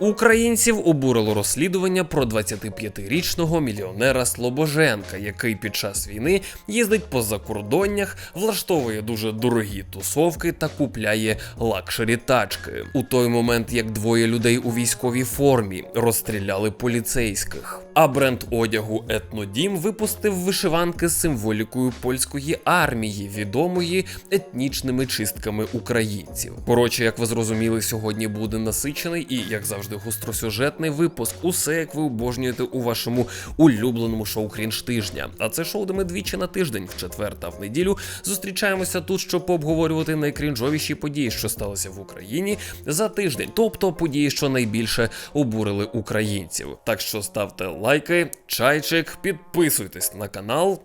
Українців обурило розслідування про 25-річного мільйонера Слобоженка, який під час війни їздить по закордоннях, влаштовує дуже дорогі тусовки та купляє лакшері тачки. У той момент, як двоє людей у військовій формі розстріляли поліцейських. А бренд одягу Етнодім випустив вишиванки з символікою польської армії, відомої етнічними чистками українців. Коротше, як ви зрозуміли, сьогодні буде насичений і, як завжди, гостросюжетний випуск. Усе, як ви обожнюєте у вашому улюбленому шоу Крінж тижня. А це шоу, де ми двічі на тиждень, в четвер та в неділю зустрічаємося тут, щоб пообговорювати найкрінжовіші події, що сталися в Україні за тиждень, тобто події, що найбільше обурили українців. Так що ставте лайки, чайчик, підписуйтесь на канал.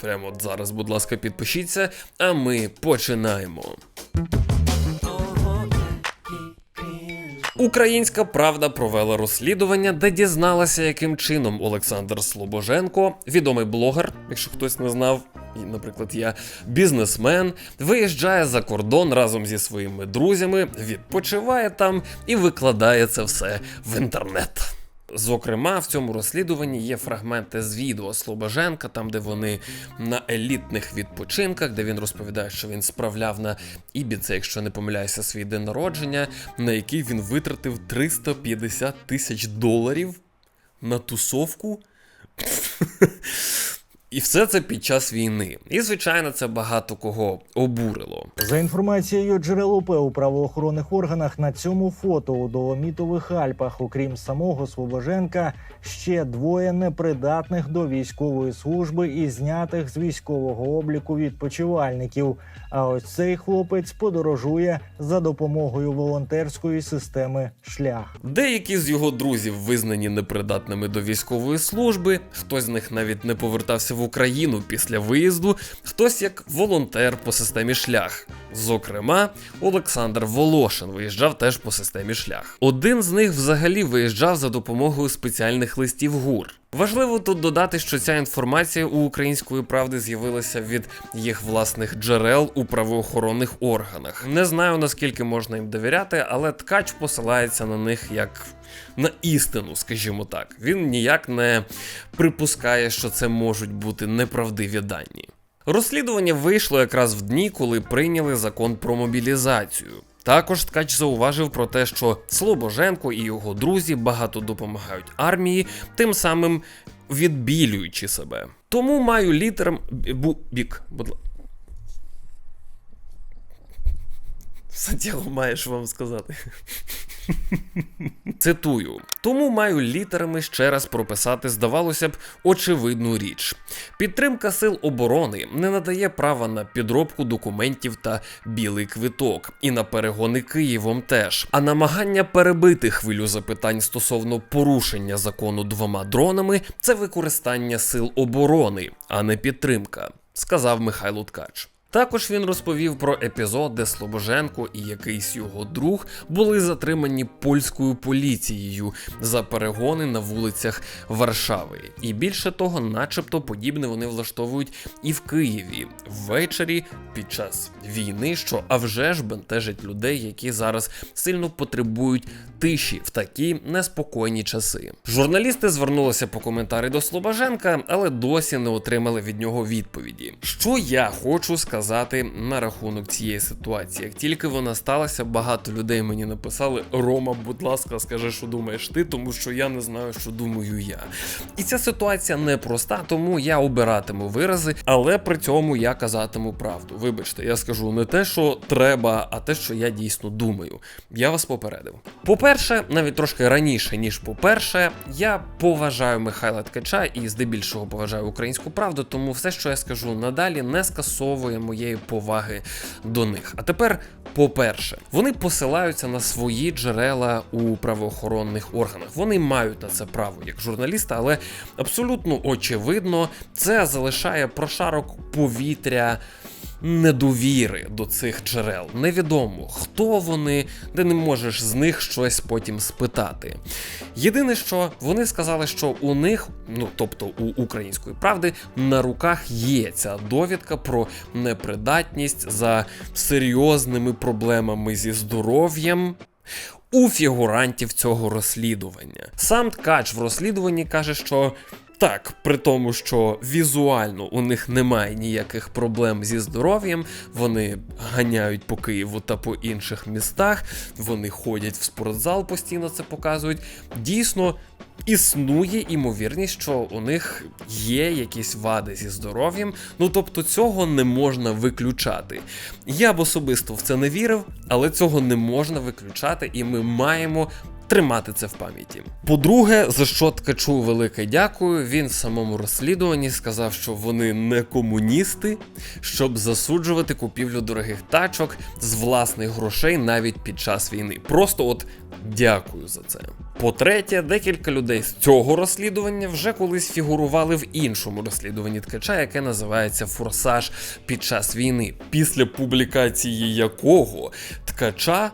Прямо зараз, будь ласка, підпишіться, а ми починаємо. Українська правда провела розслідування, де дізналася, яким чином Олександр Слобоженко, відомий блогер, якщо хтось не знав, і, наприклад, я бізнесмен, виїжджає за кордон разом зі своїми друзями, відпочиває там і викладає це все в інтернет. Зокрема, в цьому розслідуванні є фрагменти з відео Слобоженка, там де вони на елітних відпочинках, де він розповідає, що він справляв на Ібіце, якщо не помиляюся, свій день народження, на який він витратив 350 тисяч доларів на тусовку. І все це під час війни. І, звичайно, це багато кого обурило. За інформацією джерел ОП у правоохоронних органах на цьому фото у Доломітових Альпах, окрім самого Свобоженка, ще двоє непридатних до військової служби і знятих з військового обліку відпочивальників. А ось цей хлопець подорожує за допомогою волонтерської системи шлях. Деякі з його друзів визнані непридатними до військової служби, хтось з них навіть не повертався в Україну після виїзду, хтось як волонтер по системі шлях. Зокрема, Олександр Волошин виїжджав теж по системі шлях. Один з них взагалі виїжджав за допомогою спеціальних листів ГУР. Важливо тут додати, що ця інформація у української правди з'явилася від їх власних джерел у правоохоронних органах. Не знаю наскільки можна їм довіряти, але ткач посилається на них як на істину, скажімо так. Він ніяк не припускає, що це можуть бути неправдиві дані. Розслідування вийшло якраз в дні, коли прийняли закон про мобілізацію. Також ткач зауважив про те, що Слобоженко і його друзі багато допомагають армії, тим самим відбілюючи себе. Тому маю літерам бу бік, будь Все діло маєш вам сказати. Цитую: тому маю літерами ще раз прописати, здавалося б, очевидну річ. Підтримка сил оборони не надає права на підробку документів та білий квиток, і на перегони Києвом теж. А намагання перебити хвилю запитань стосовно порушення закону двома дронами це використання сил оборони, а не підтримка, сказав Михайло Ткач. Також він розповів про епізод, де Слобоженко і якийсь його друг були затримані польською поліцією за перегони на вулицях Варшави. І більше того, начебто, подібне вони влаштовують і в Києві ввечері під час війни, що а вже ж бентежить людей, які зараз сильно потребують тиші в такі неспокійні часи. Журналісти звернулися по коментарі до Слобоженка, але досі не отримали від нього відповіді. Що я хочу сказати на рахунок цієї ситуації? Як тільки вона сталася, багато людей мені написали: Рома, будь ласка, скажи, що думаєш ти, тому що я не знаю, що думаю я. І ця ситуація непроста, тому я обиратиму вирази, але при цьому я казатиму правду. Вибачте, я скажу не те, що треба, а те, що я дійсно думаю. Я вас попередив. По-перше, навіть трошки раніше, ніж по-перше, я поважаю Михайла Ткача і здебільшого поважаю українську правду, тому все, що я скажу надалі, не скасовує моєї поваги до них. А тепер, по-перше, вони посилаються на свої джерела у правоохоронних органах. Вони мають на це право як журналісти, але абсолютно очевидно, це залишає прошарок повітря недовіри до цих джерел. Невідомо, хто вони, де не можеш з них щось потім спитати. Єдине, що вони сказали, що у них, ну тобто у української правди, на руках є ця довідка про непридатність за серйозними проблемами зі здоров'ям. у фігурантів цього розслідування. Сам ткач в розслідуванні каже, що. Так, при тому, що візуально у них немає ніяких проблем зі здоров'ям, вони ганяють по Києву та по інших містах, вони ходять в спортзал, постійно це показують. Дійсно, існує імовірність, що у них є якісь вади зі здоров'ям. Ну тобто цього не можна виключати. Я б особисто в це не вірив, але цього не можна виключати, і ми маємо. Тримати це в пам'яті. По-друге, за що ткачу велике дякую. Він в самому розслідуванні сказав, що вони не комуністи, щоб засуджувати купівлю дорогих тачок з власних грошей навіть під час війни. Просто от дякую за це. По-третє, декілька людей з цього розслідування вже колись фігурували в іншому розслідуванні ткача, яке називається Форсаж під час війни, після публікації якого ткача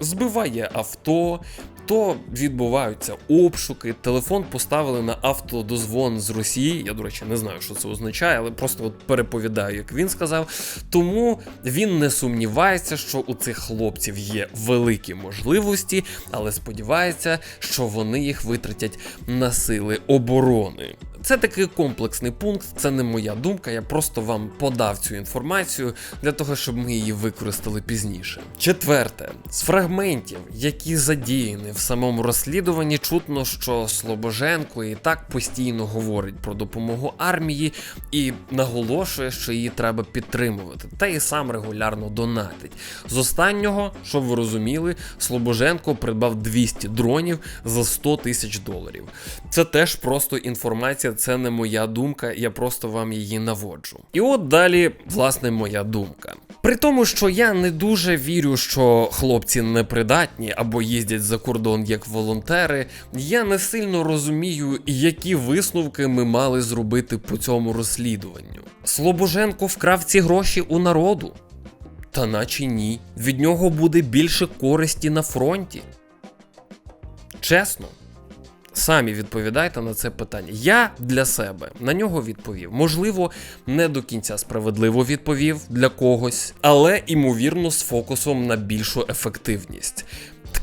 збиває авто. То відбуваються обшуки, телефон поставили на автодозвон з Росії. Я, до речі, не знаю, що це означає, але просто от переповідаю, як він сказав. Тому він не сумнівається, що у цих хлопців є великі можливості, але сподівається, що вони їх витратять на сили оборони. Це такий комплексний пункт, це не моя думка. Я просто вам подав цю інформацію для того, щоб ми її використали пізніше. Четверте, з фрагментів, які задіяні в самому розслідуванні, чутно, що Слобоженко і так постійно говорить про допомогу армії і наголошує, що її треба підтримувати, та і сам регулярно донатить. З останнього, щоб ви розуміли, Слобоженко придбав 200 дронів за 100 тисяч доларів. Це теж просто інформація, це не моя думка, я просто вам її наводжу. І от далі, власне, моя думка. При тому, що я не дуже вірю, що хлопці непридатні або їздять за кордон як волонтери, я не сильно розумію, які висновки ми мали зробити по цьому розслідуванню. Слобоженко вкрав ці гроші у народу. Та наче ні. Від нього буде більше користі на фронті. Чесно. Самі відповідайте на це питання. Я для себе на нього відповів. Можливо, не до кінця справедливо відповів для когось, але імовірно з фокусом на більшу ефективність.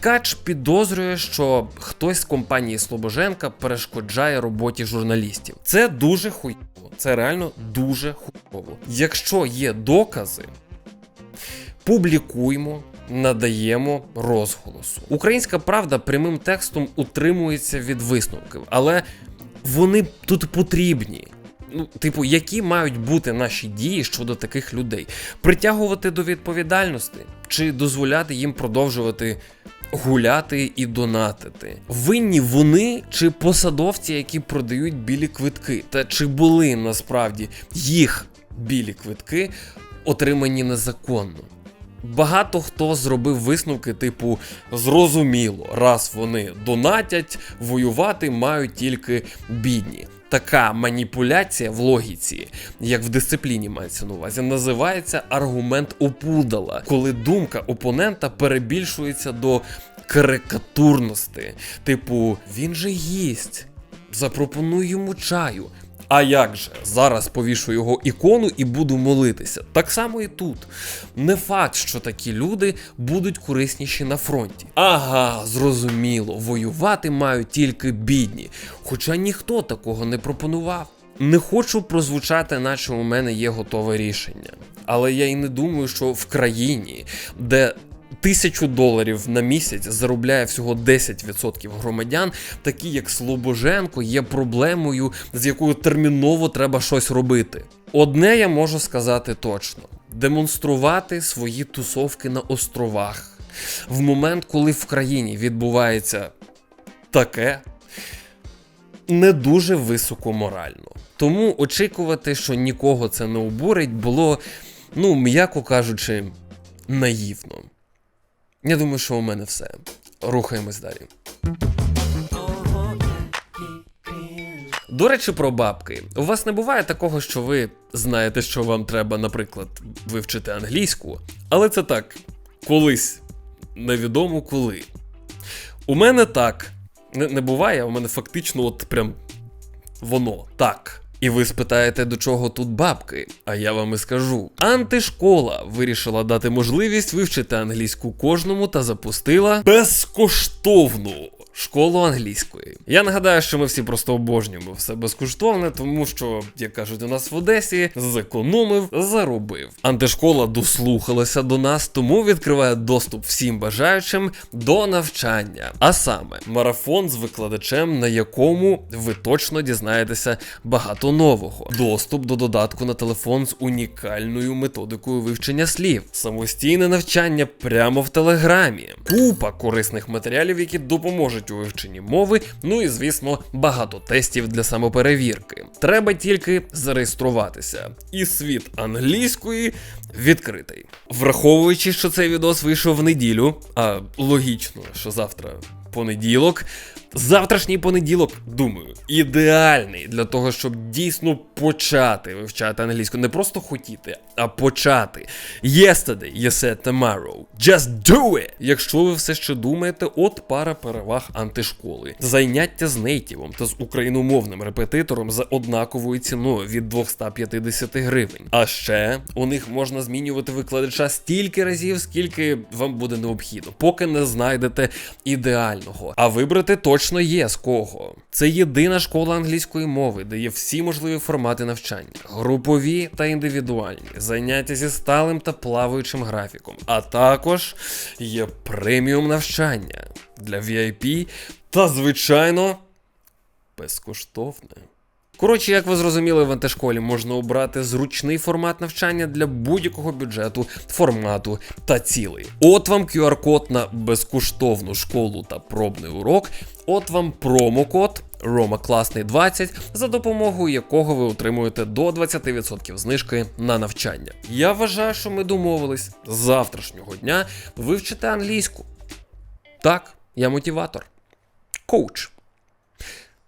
Ткач підозрює, що хтось з компанії Слобоженка перешкоджає роботі журналістів. Це дуже хуйово. Це реально дуже хуйово. Якщо є докази, публікуймо, надаємо розголосу. Українська правда прямим текстом утримується від висновків, але вони тут потрібні. Ну, типу, які мають бути наші дії щодо таких людей? Притягувати до відповідальності чи дозволяти їм продовжувати гуляти і донатити? Винні вони чи посадовці, які продають білі квитки? Та чи були насправді їх білі квитки отримані незаконно? Багато хто зробив висновки, типу, зрозуміло, раз вони донатять, воювати мають тільки бідні. Така маніпуляція в логіці, як в дисципліні мається на увазі, називається аргумент опудала, коли думка опонента перебільшується до карикатурності. Типу, він же їсть, запропонуй йому чаю. А як же? Зараз повішу його ікону і буду молитися. Так само і тут. Не факт, що такі люди будуть корисніші на фронті. Ага, зрозуміло, воювати мають тільки бідні, хоча ніхто такого не пропонував. Не хочу прозвучати, наче у мене є готове рішення. Але я й не думаю, що в країні, де тисячу доларів на місяць заробляє всього 10% громадян, такі як Слобоженко, є проблемою, з якою терміново треба щось робити. Одне я можу сказати точно: демонструвати свої тусовки на островах в момент, коли в країні відбувається таке. Не дуже високо морально. Тому очікувати, що нікого це не обурить, було, ну, м'яко кажучи, наївно. Я думаю, що у мене все. Рухаємось далі. До речі, про бабки. У вас не буває такого, що ви знаєте, що вам треба, наприклад, вивчити англійську, але це так, колись невідомо коли. У мене так не, не буває, у мене фактично, от прям воно так. І ви спитаєте, до чого тут бабки? А я вам і скажу. Антишкола вирішила дати можливість вивчити англійську кожному та запустила безкоштовну. Школу англійської. Я нагадаю, що ми всі просто обожнюємо все безкоштовне, тому що, як кажуть у нас в Одесі, зекономив, заробив. Антишкола дослухалася до нас, тому відкриває доступ всім бажаючим до навчання. А саме марафон з викладачем, на якому ви точно дізнаєтеся багато нового. Доступ до додатку на телефон з унікальною методикою вивчення слів, самостійне навчання прямо в телеграмі, купа корисних матеріалів, які допоможуть у вивченні мови. Ну і звісно, багато тестів для самоперевірки. Треба тільки зареєструватися. І світ англійської відкритий. Враховуючи, що цей відос вийшов в неділю, а логічно, що завтра понеділок. Завтрашній понеділок, думаю, ідеальний для того, щоб дійсно почати вивчати англійську. Не просто хотіти, а почати. Yesterday, you said tomorrow. Just do it! Якщо ви все ще думаєте, от пара переваг антишколи. Заняття з нейтівом та з україномовним репетитором за однаковою ціною від 250 гривень. А ще у них можна змінювати викладача стільки разів, скільки вам буде необхідно, поки не знайдете ідеального. А вибрати точно є з кого. Це єдина школа англійської мови, де є всі можливі формати навчання: групові та індивідуальні, заняття зі сталим та плаваючим графіком, а також є преміум навчання для VIP та, звичайно, безкоштовне. Коротше, як ви зрозуміли, в антишколі можна обрати зручний формат навчання для будь-якого бюджету, формату та цілей. От вам QR-код на безкоштовну школу та пробний урок. От вам промокод Рома Класний 20, за допомогою якого ви отримуєте до 20% знижки на навчання. Я вважаю, що ми домовились з завтрашнього дня вивчити англійську. Так, я мотиватор. Коуч.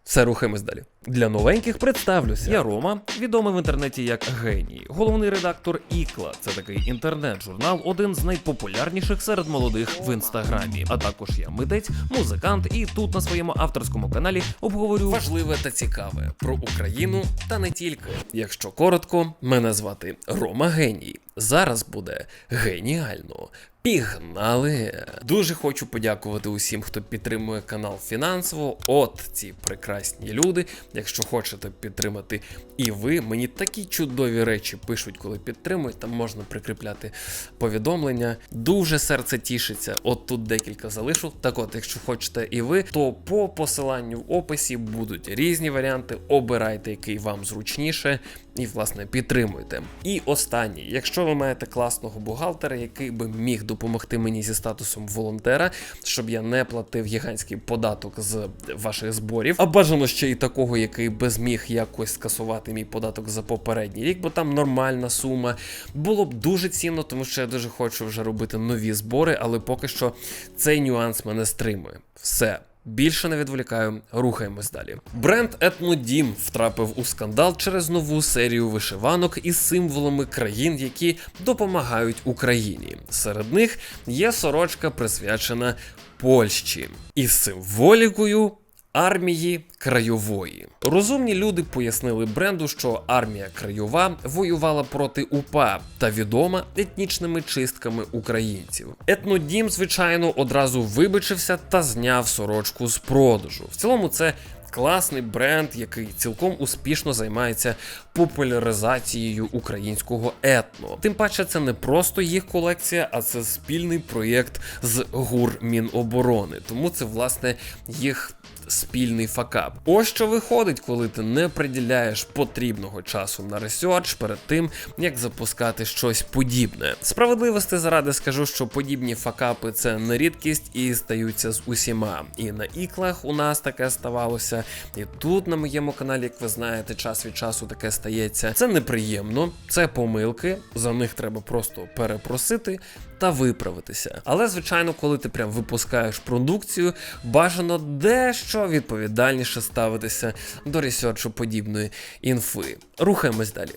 Все, рухаємось далі. Для новеньких представлюся. Я Рома, відомий в інтернеті як геній, головний редактор Ікла. Це такий інтернет-журнал, один з найпопулярніших серед молодих в інстаграмі. А також я митець, музикант, і тут на своєму авторському каналі обговорю важливе та цікаве про Україну та не тільки. Якщо коротко, мене звати Рома Геній. Зараз буде геніально. Пігнали! Дуже хочу подякувати усім, хто підтримує канал фінансово. От ці прекрасні люди. Якщо хочете підтримати і ви, мені такі чудові речі пишуть, коли підтримують. Там можна прикріпляти повідомлення. Дуже серце тішиться. От тут декілька залишу. Так от, якщо хочете і ви, то по посиланню в описі будуть різні варіанти. Обирайте, який вам зручніше. І, власне, підтримуйте. І останнє, якщо ви маєте класного бухгалтера, який би міг допомогти мені зі статусом волонтера, щоб я не платив гігантський податок з ваших зборів, а бажано ще й такого, який би зміг якось скасувати мій податок за попередній рік, бо там нормальна сума. Було б дуже цінно, тому що я дуже хочу вже робити нові збори, але поки що цей нюанс мене стримує. Все. Більше не відволікаю, рухаємось далі. Бренд Етнодім втрапив у скандал через нову серію вишиванок із символами країн, які допомагають Україні. Серед них є сорочка, присвячена Польщі, із символікою. Армії краєвої розумні люди пояснили бренду, що армія краєва воювала проти УПА та відома етнічними чистками українців. Етнодім, звичайно, одразу вибачився та зняв сорочку з продажу. В цілому, це класний бренд, який цілком успішно займається популяризацією українського етно. Тим паче, це не просто їх колекція, а це спільний проєкт з ГУР Міноборони. Тому це власне їх. Спільний факап. Ось що виходить, коли ти не приділяєш потрібного часу на ресерч перед тим, як запускати щось подібне. Справедливості заради скажу, що подібні факапи це не рідкість і стаються з усіма. І на іклах у нас таке ставалося, і тут на моєму каналі, як ви знаєте, час від часу таке стається. Це неприємно, це помилки, за них треба просто перепросити та виправитися. Але, звичайно, коли ти прям випускаєш продукцію, бажано дещо відповідальніше ставитися до ресерчу подібної інфи. Рухаємось далі.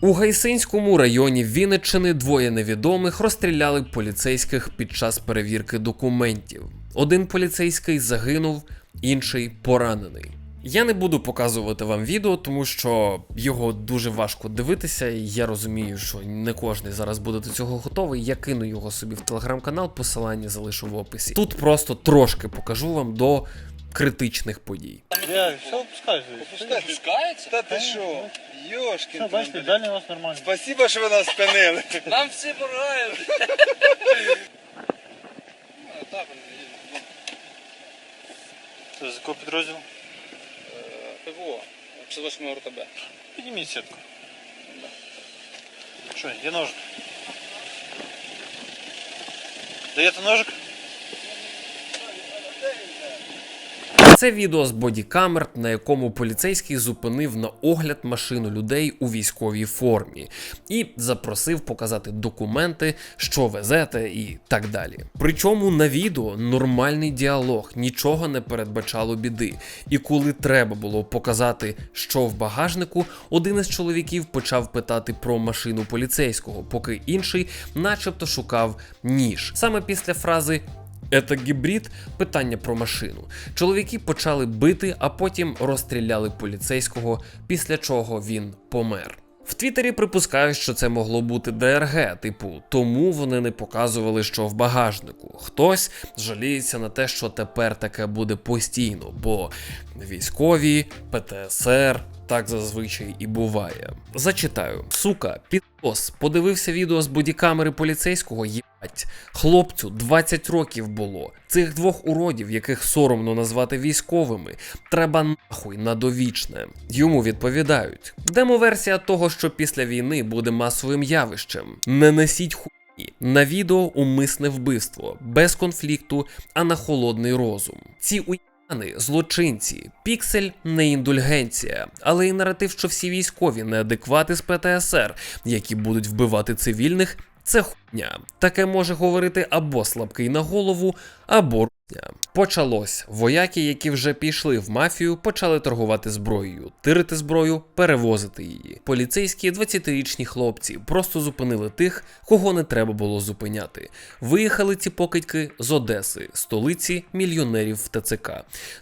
У Гайсинському районі Вінниччини двоє невідомих розстріляли поліцейських під час перевірки документів. Один поліцейський загинув, інший поранений. Я не буду показувати вам відео, тому що його дуже важко дивитися, і я розумію, що не кожен зараз буде до цього готовий. Я кину його собі в телеграм-канал, посилання залишу в описі. Тут просто трошки покажу вам до критичних подій. Я все опускаюся. Пускається? Та ти що? Йошки. Все, бачите, далі у нас нормально. Спасибо, що ви нас спинили. Нам всі помагають. Це з якого підрозділу? ПВО. 58 РТБ. Підніміть сітку. Що, є ножик? Даєте ножик? Це відео з бодікамер, на якому поліцейський зупинив на огляд машину людей у військовій формі і запросив показати документи, що везете, і так далі. Причому на відео нормальний діалог, нічого не передбачало біди. І коли треба було показати, що в багажнику, один із чоловіків почав питати про машину поліцейського, поки інший, начебто, шукав ніж. Саме після фрази це гібрид питання про машину. Чоловіки почали бити, а потім розстріляли поліцейського, після чого він помер. В Твіттері припускають, що це могло бути ДРГ, типу, тому вони не показували, що в багажнику. Хтось жаліється на те, що тепер таке буде постійно, бо військові, ПТСР. Так зазвичай і буває. Зачитаю. Сука, підос, подивився відео з бодікамери поліцейського. Єбать, хлопцю 20 років було. Цих двох уродів, яких соромно назвати військовими, треба нахуй на довічне. Йому відповідають. Демоверсія того, що після війни буде масовим явищем. Не несіть хуйні. На відео умисне вбивство, без конфлікту, а на холодний розум. Ці уяни злочинці, піксель не індульгенція, але і наратив, що всі військові неадеквати з ПТСР, які будуть вбивати цивільних. Це хуйня. Таке може говорити або слабкий на голову, або русня. Почалось. Вояки, які вже пішли в мафію, почали торгувати зброєю, тирити зброю, перевозити її. Поліцейські 20-річні хлопці просто зупинили тих, кого не треба було зупиняти. Виїхали ці покидьки з Одеси, столиці мільйонерів в ТЦК,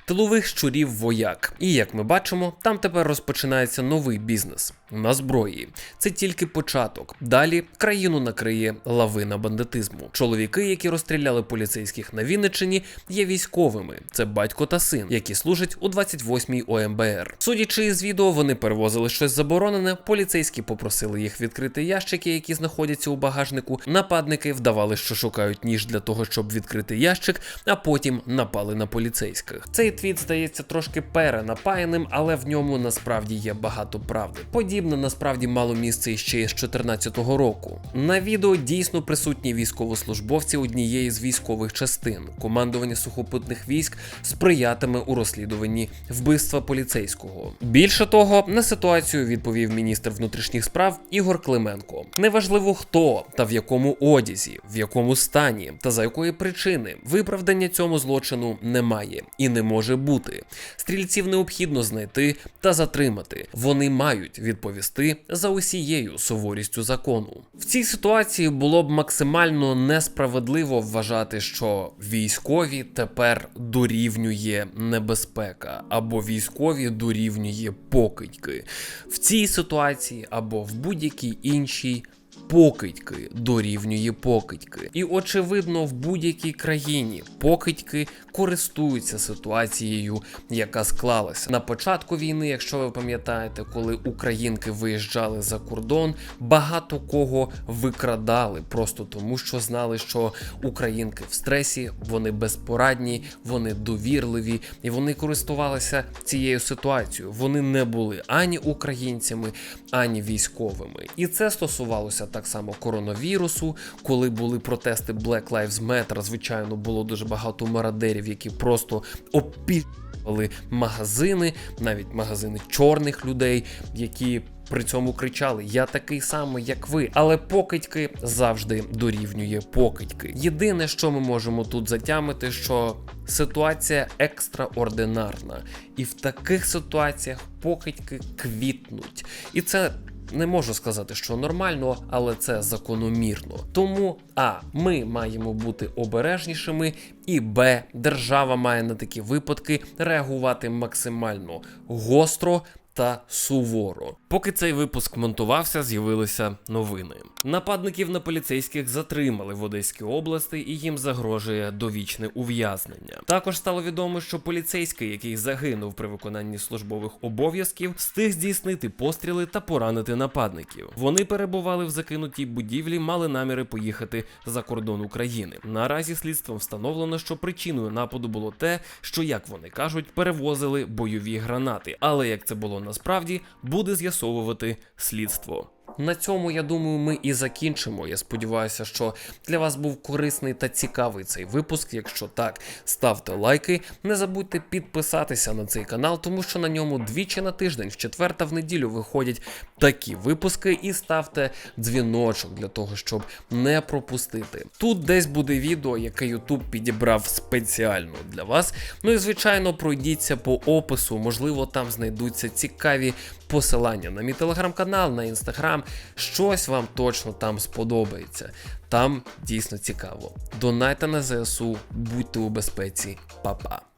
тилових щурів вояк. І як ми бачимо, там тепер розпочинається новий бізнес на зброї. Це тільки початок. Далі країну накриє лавина бандитизму. Чоловіки, які розстріляли поліцейських на Вінниччині, є військовими. Це батько та син, які служать у 28-й ОМБР. Судячи із відео, вони перевозили щось заборонене. Поліцейські попросили їх відкрити ящики, які знаходяться у багажнику. Нападники вдавали, що шукають ніж для того, щоб відкрити ящик, а потім напали на поліцейських. Цей твіт здається трошки перенапаяним, але в ньому насправді є багато правди. Подібне насправді мало місце іще із 2014 року. На відео дійсно присутні військовослужбовці однієї з військових частин. Командування сухопутних військ сприятиме у розслідуванні вбивства поліцейського. Більше того, на ситуацію відповів міністр внутрішніх справ Ігор Клименко. Неважливо хто та в якому одязі, в якому стані та за якої причини виправдання цьому злочину немає і не може бути. Стрільців необхідно знайти та затримати. Вони мають відповісти за усією суворістю закону. В цій ситуації було б максимально несправедливо вважати, що військові тепер дорівнює небезпека, або військові дорівнює покидьки. В цій ситуації або в будь-якій іншій. Покидьки дорівнює покидьки. І очевидно, в будь-якій країні покидьки користуються ситуацією, яка склалася на початку війни. Якщо ви пам'ятаєте, коли українки виїжджали за кордон, багато кого викрадали просто тому, що знали, що українки в стресі, вони безпорадні, вони довірливі, і вони користувалися цією ситуацією. Вони не були ані українцями, ані військовими. І це стосувалося так само коронавірусу, коли були протести Black Lives Matter, звичайно, було дуже багато мародерів, які просто опішували магазини, навіть магазини чорних людей, які. При цьому кричали: Я такий самий, як ви. Але покидьки завжди дорівнює покидьки. Єдине, що ми можемо тут затямити, що ситуація екстраординарна, і в таких ситуаціях покидьки квітнуть. І це не можу сказати, що нормально, але це закономірно. Тому а ми маємо бути обережнішими, і Б, держава має на такі випадки реагувати максимально гостро. Та суворо. Поки цей випуск монтувався, з'явилися новини. Нападників на поліцейських затримали в Одеській області і їм загрожує довічне ув'язнення. Також стало відомо, що поліцейський, який загинув при виконанні службових обов'язків, встиг здійснити постріли та поранити нападників. Вони перебували в закинутій будівлі, мали наміри поїхати за кордон України. Наразі слідством встановлено, що причиною нападу було те, що, як вони кажуть, перевозили бойові гранати. Але як це було насправді, буде з'ясовувати слідство. На цьому я думаю, ми і закінчимо. Я сподіваюся, що для вас був корисний та цікавий цей випуск. Якщо так, ставте лайки. Не забудьте підписатися на цей канал, тому що на ньому двічі на тиждень, в четвер та в неділю виходять такі випуски, і ставте дзвіночок для того, щоб не пропустити. Тут десь буде відео, яке YouTube підібрав спеціально для вас. Ну і звичайно, пройдіться по опису. Можливо, там знайдуться цікаві посилання на мій телеграм-канал, на інстаграм. Щось вам точно там сподобається. Там дійсно цікаво. Донайте на ЗСУ, будьте у безпеці, Па-па.